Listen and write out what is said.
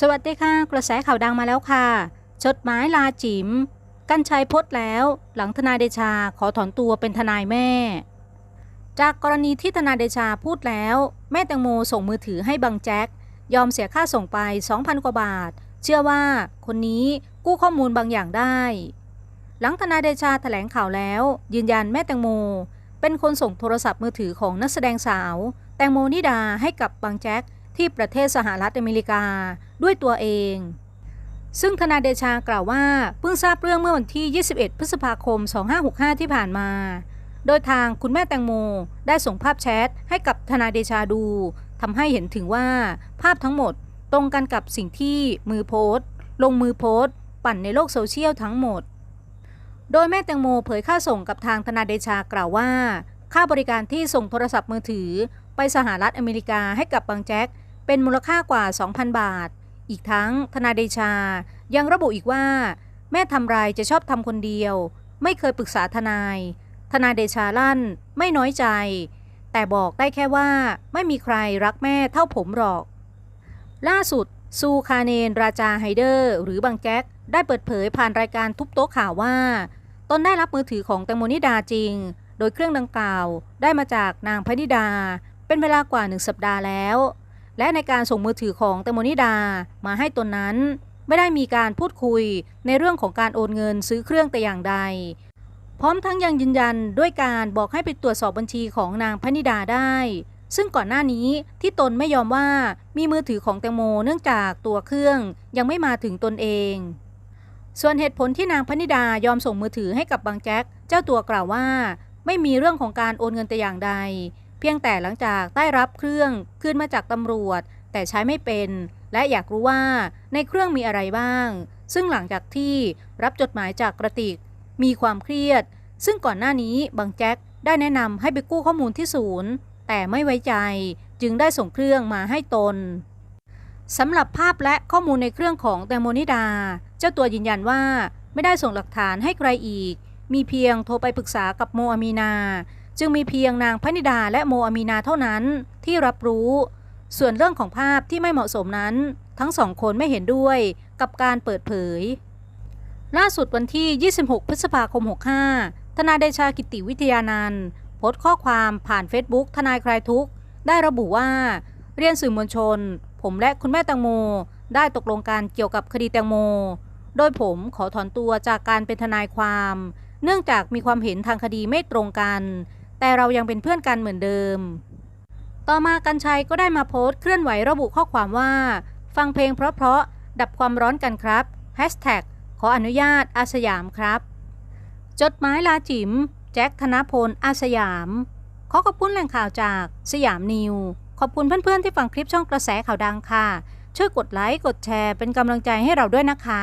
สวัสดีค่ะ กระแสข่าวดังมาแล้วค่ะ จดหมายลาจิม๋มกันชัยพสต์แล้ว หลังทนายเดชาขอถอนตัวเป็นทนายแม่ จากกรณีที่ทนายเดชาพูดแล้ว แม่แตงโมส่งมือถือให้บังแจ็ค ยอมเสียค่าส่งไป 2,000 กว่าบาท เชื่อว่าคนนี้กู้ข้อมูลบางอย่างได้ หลังทนายเดชาแถลงข่าวแล้ว ยืนยันแม่แตงโม เป็นคนส่งโทรศัพท์มือถือของนักแสดงสาว แตงโมนิดาให้กับบังแจ็ค ที่ประเทศสหรัฐอเมริกาด้วยตัวเอง ซึ่งทนาเดชากล่าวว่าเพิ่งทราบเรื่องเมื่อวันที่ 21 พฤษภาคม 2565 ที่ผ่านมา โดยทางคุณแม่แตงโมได้ส่งภาพแชทให้กับทนาเดชาดูทำให้เห็นถึงว่าภาพทั้งหมดตรงกันกับสิ่งที่มือโพสต์ลงมือโพสต์ ปั่นในโลกโซเชียลทั้งหมด โดยแม่แตงโมเผยค่าส่งกับทางทนาเดชากล่าวว่า ค่าบริการที่ส่งโทรศัพท์มือถือไปสหรัฐอเมริกาให้กับบางแจ็ค เป็นมูลค่ากว่า 2,000 บาท อีกทั้งทนายเดชายังระบุอีกว่า แม่ทำไรจะชอบทำคนเดียว ไม่เคยปรึกษาทนายทนายเดชาลั่นไม่น้อยใจ แต่บอกได้แค่ว่าไม่มีใครรักแม่เท่าผมหรอก ล่าสุดซูคาเนนราจาไฮเดอร์ หรือบางแจ็คได้เปิดเผยผ่านรายการทุบโต๊ะข่าวว่า ตนได้รับมือถือของแตงโมนิดาจริง โดยเครื่องดังกล่าวได้มาจากนางพนิดา เป็นเวลากว่าหนึ่งสัปดาห์แล้ว และในการส่งมือถือของแตงโมนิดามาให้ตนนั้น ไม่ได้มีการพูดคุยในเรื่องของการโอนเงินซื้อเครื่องแต่อย่างใด พร้อมทั้งยังยืนยันด้วยการบอกให้ไปตรวจสอบบัญชีของนางพนิดาได้ ซึ่งก่อนหน้านี้ที่ตนไม่ยอมว่ามีมือถือของแตงโมเนื่องจากตัวเครื่องยังไม่มาถึงตนเอง ส่วนเหตุผลที่นางพนิดายอมส่งมือถือให้กับบางแจ็คเจ้าตัวกล่าวว่า ไม่มีเรื่องของการโอนเงินแต่อย่างใด เพียงแต่หลังจากได้รับเครื่องคืนมาจากตำรวจ แต่ใช้ไม่เป็น และอยากรู้ว่าในเครื่องมีอะไรบ้าง ซึ่งหลังจากที่รับจดหมายจากกระติก มีความเครียด ซึ่งก่อนหน้านี้บางแจ็คได้แนะนำให้ไปกู้ข้อมูลที่ศูนย์ แต่ไม่ไว้ใจจึงได้ส่งเครื่องมาให้ตนสำหรับภาพและข้อมูลในเครื่องของแตงโมนิดา เจ้าตัวยืนยันว่าไม่ได้ส่งหลักฐานให้ใครอีก มีเพียงโทรไปปรึกษากับโมอามีนา จึงมีเพียงนางพนิดาและโมอามีนาเท่านั้นที่รับรู้ ส่วนเรื่องของภาพที่ไม่เหมาะสมนั้น ทั้งสองคนไม่เห็นด้วยกับการเปิดเผย ล่าสุดวันที่ 26 พฤษภาคม 65 ทนายเดชากิติวิทยานันท์โพสต์ข้อความผ่านเฟซบุ๊กทนายคลายทุกข์ ได้ระบุว่า เรียนสื่อมวลชน ผมและคุณแม่แตงโม ได้ตกลงกันเกี่ยวกับคดีแตงโม โดยผมขอถอนตัวจากการเป็นทนายความ เนื่องจากมีความเห็นทางคดีไม่ตรงกัน แต่เรายังเป็นเพื่อนกันเหมือนเดิม ต่อมากันชัยก็ได้มาโพสต์เคลื่อนไหวระบุข้อความว่า ฟังเพลงเพราะๆ ดับความร้อนกันครับ Hashtag ขออนุญาตอาสยามครับ จดหมายลาจิมแจ็คธนพลอาสยาม ขอขอบคุณแหล่งข่าวจากสยามนิว ขอบคุณเพื่อนๆที่ฟังคลิปช่องกระแสข่าวดังค่ะ ช่วยกดไลค์ กดแชร์เป็นกำลังใจให้เราด้วยนะคะ